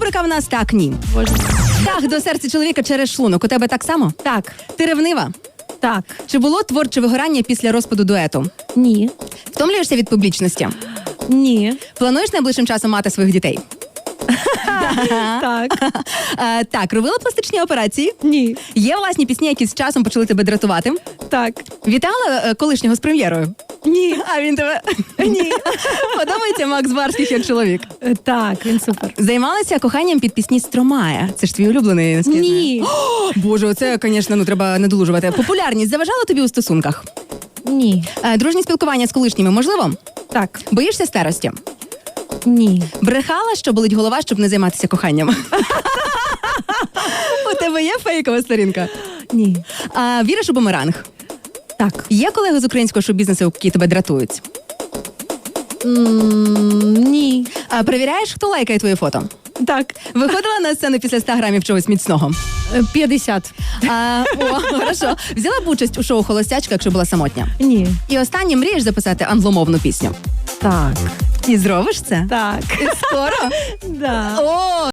Рубрика в нас так ні. Боже. Так, до серця чоловіка через шлунок. У тебе так само? Так, Ти ревнива? так, Чи було творче вигорання після розпаду дуету? ні, Втомлюєшся від публічності? ні, Плануєш найближчим часом мати своїх дітей? так, Е, так, робила пластичні операції. ні, Є власні пісні, які з часом почали тебе дратувати. так, Вітала е, колишнього з прем'єрою. ні, А він тебе ні. Подобається Макс Барських як чоловік. Е, так, він супер. Займалася коханням під пісні Стромая. Це ж твій улюблений наскільки я знаю. Ні, Боже, оце, звісно, ну треба надолужувати. Популярність заважала тобі у стосунках. ні, Е, Дружні спілкування з колишніми можливо? так, Боїшся старості? ні, Брехала, що болить голова, щоб не займатися коханням. У тебе є фейкова сторінка. ні, А, віриш у бумеранг? так, Є колеги з українського шоу-бізнесу, які тебе дратують? Ні, А, перевіряєш, хто лайкає твої фото? так, Виходила на сцену після 100 грамів чогось міцного. Е, 50, А, о, хорошо. Взяла б участь у шоу Холостячка, якщо була самотня. ні, І останнє мрієш записати англомовну пісню. так, І зробиш це? так, скоро? да. О,